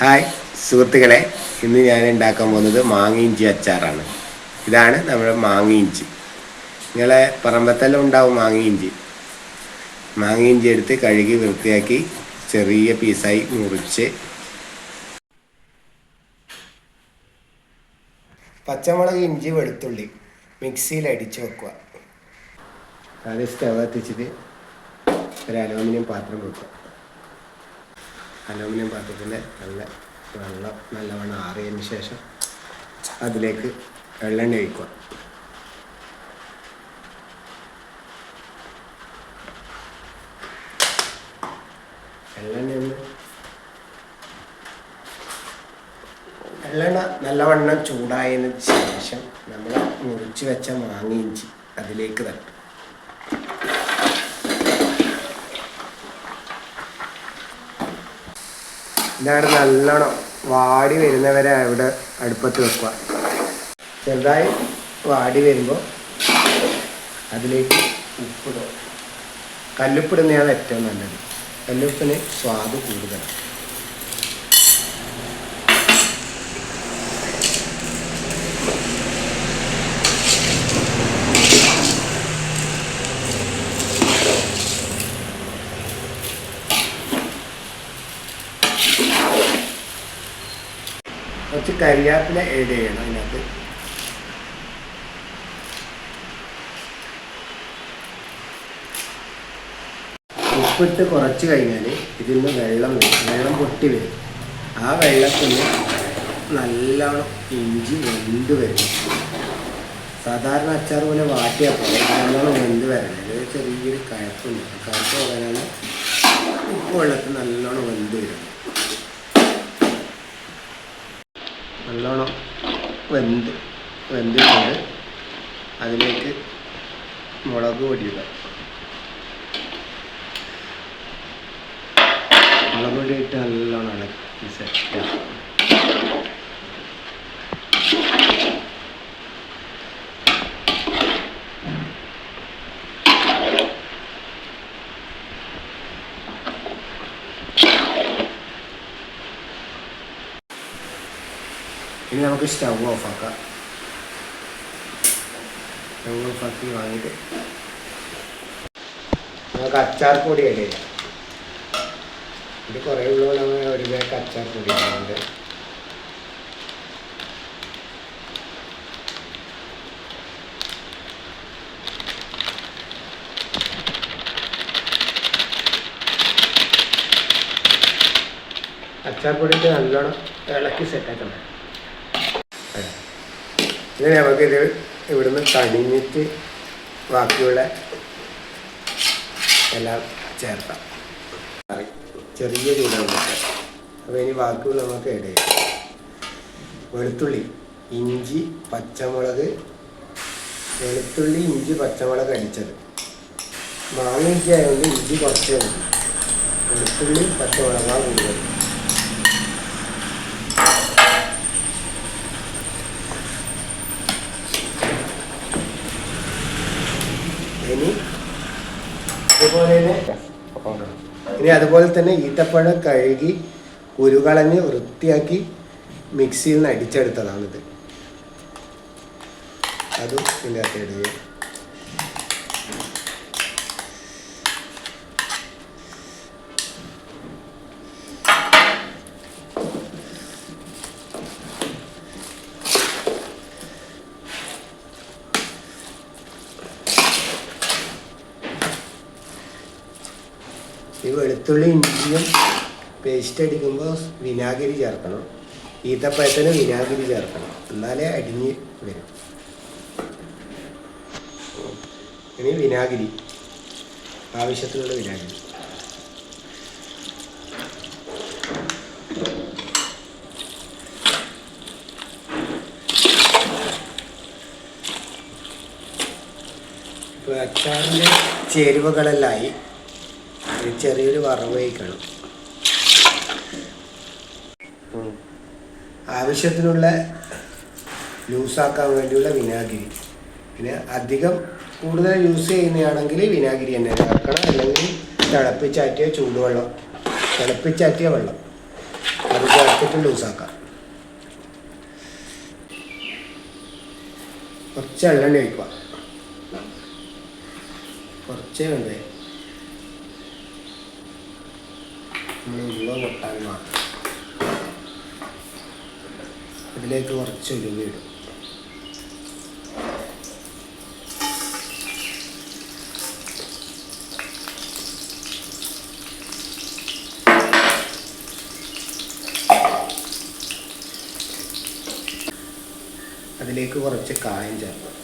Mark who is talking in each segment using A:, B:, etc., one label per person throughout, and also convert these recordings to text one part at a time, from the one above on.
A: Hi സുഹൃത്തുക്കളെ. ഇന്ന് ഞാൻ ഉണ്ടാക്കാൻ പോകുന്നത് മാങ്ങയിഞ്ചി അച്ചാറാണ്. ഇതാണ് നമ്മുടെ മാങ്ങയിഞ്ചി. നിങ്ങളെ പറമ്പത്തെല്ലാം ഉണ്ടാവും മാങ്ങയിഞ്ചി. മാങ്ങയിഞ്ചി എടുത്ത് കഴുകി വൃത്തിയാക്കി ചെറിയ പീസായി മുറിച്ച് പച്ചമുളക് ഇഞ്ചി വെളുത്തുള്ളി മിക്സിയിൽ അടിച്ച് വെക്കുക. അത് സ്റ്റവ് എത്തിച്ചിട്ട് ഒരു അലൂമിനിയം പാത്രം വെക്കുക. അലൂമിനിയം പാത്രത്തിന്റെ നല്ല വെള്ളം നല്ലവണ്ണം ആറിയതിന് ശേഷം അതിലേക്ക് വെള്ളെണ്ണ ഒഴിക്കുക. വെള്ളെണ്ണ വെള്ളെണ്ണ നല്ലവണ്ണം ചൂടായതിന് ശേഷം നമ്മൾ മുറിച്ച് വെച്ച മാങ്ങ ഇഞ്ചി അതിലേക്ക് തട്ടും. ഇതാണ് നല്ലോണം വാടി വരുന്നവരെ അവിടെ അടുപ്പത്ത് വെക്കുക. ചെറുതായി വാടി വരുമ്പോൾ അതിലേക്ക് ഉപ്പിടുക. കല്ലുപ്പിടുന്നതാണ് ഏറ്റവും നല്ലത്. കല്ലുപ്പിന് സ്വാദ് കൂടുതലാണ്. കുറച്ച് കരിയാപ്പില ഏഡ് ചെയ്യണം അതിനകത്ത്. ഉപ്പിട്ട് കുറച്ച് കഴിഞ്ഞാൽ ഇതിൽ നിന്ന് വെള്ളം വരും. വെള്ളം പൊട്ടി വരും. ആ വെള്ളത്തിൽ നല്ലോണം ഇഞ്ചി വെന്ത് വരും. സാധാരണ അച്ചാർ പോലെ വാട്ടിയാൽ പോലെ നല്ലോണം വെന്ത് വരണം. ഇത് ചെറിയൊരു കയപ്പുണ്ട് കഴപ്പ് പോകാനാണ് ഉപ്പ് വെള്ളത്തിൽ നല്ലോണം വെന്ത് വരും. നല്ലോണം വെന്ത് വെന്തിട്ടുണ്ട്. അതിലേക്ക് മുളക് പൊടിയിടുക. മുളക് പൊടി ഇട്ട് നല്ലോണം ഇളക്കി സെറ്റ് ഇനി നമുക്ക് സ്റ്റൗ ഓഫ് ആക്കാം സ്റ്റൗ ഓഫ് ആക്കി വാങ്ങിയിട്ട്. നമുക്ക് അച്ചാർ പൊടി അല്ലേ? ഇത് കുറേ ഉള്ളതുകൊണ്ട് നമ്മൾ ഒരു ബാഗ് അച്ചാർ പൊടി ഇടുന്നുണ്ട് അച്ചാർ പൊടി ഇട്ട് നല്ലോണം ഇളക്കി സെറ്റാക്കണം ഇങ്ങനെ നമുക്കിത് ഇവിടുന്ന് കണിഞ്ഞിട്ട് ബാക്കിയുള്ള എല്ലാം ചേർക്കാം. ചെറിയ ചൂടാണ് അപ്പോൾ ഇനി ബാക്കിയുള്ള നമുക്ക് ഇട വെളുത്തുള്ളി ഇഞ്ചി പച്ചമുളക്. വെളുത്തുള്ളി ഇഞ്ചി പച്ചമുളക് അടിച്ചത്. മാങ്ങ ഇഞ്ചി ആയതുകൊണ്ട് ഇഞ്ചി കുറച്ചേ ഉള്ളൂ. വെളുത്തുള്ളി പച്ചമുളകാണ് കൂടുതൽ ഇനി അതുപോലെ ഇനി അതുപോലെ തന്നെ ഈത്തപ്പഴം കഴുകി ഉരുകളഞ്ഞ് വൃത്തിയാക്കി മിക്സിയിൽ നിന്ന് അടിച്ചെടുത്തതാണിത് അതും ഇതിന്റെ അകത്ത് വെളുത്തുള്ളി ഇഞ്ചിയും പേസ്റ്റ് അടിക്കുമ്പോൾ വിനാഗിരി ചേർക്കണം. ഈത്തപ്പഴത്തിന് വിനാഗിരി ചേർക്കണം. എന്നാലേ അടിഞ്ഞ് വരും. ഇനി വിനാഗിരി. ആവശ്യത്തിനുള്ള വിനാഗിരി. അച്ചാറിന്റെ ചേരുവകളെല്ലാമായി ഒരു ചെറിയൊരു വറവ് കഴിക്കണം. ആവശ്യത്തിനുള്ള ലൂസാക്കാൻ വേണ്ടിയുള്ള വിനാഗിരി. പിന്നെ അധികം കൂടുതൽ യൂസ് ചെയ്യുന്നതാണെങ്കിൽ വിനാഗിരി തന്നെ ചേർക്കണം അല്ലെങ്കിൽ തിളപ്പിച്ചാറ്റിയ ചൂടുവെള്ളം. തിളപ്പിച്ചാറ്റിയ വെള്ളം. അത് ചേർത്തിട്ട് ലൂസാക്കാം. കുറച്ച് എള്ളെണ്ണ ഒഴിക്കുക. കുറച്ചേ വേണ്ടേ നമ്മൾ കൊട്ടാൻ മാത്രം ഇതിലേക്ക് കുറച്ച് ഉലുവ ഇടും. അതിലേക്ക് കുറച്ച് കായം ചേർക്കും.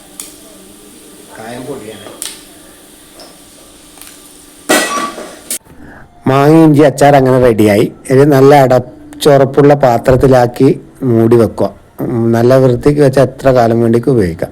A: കായം പൊടിയാണ്. മാങ്ങ ഇഞ്ചി അച്ചാർ അങ്ങനെ റെഡിയായി. ഇത് നല്ല അടച്ചുറപ്പുള്ള പാത്രത്തിലാക്കി മൂടി വെക്കുക. നല്ല വൃത്തിക്ക് വെച്ചാൽ എത്ര കാലം വേണ്ടിക്ക് ഉപയോഗിക്കാം.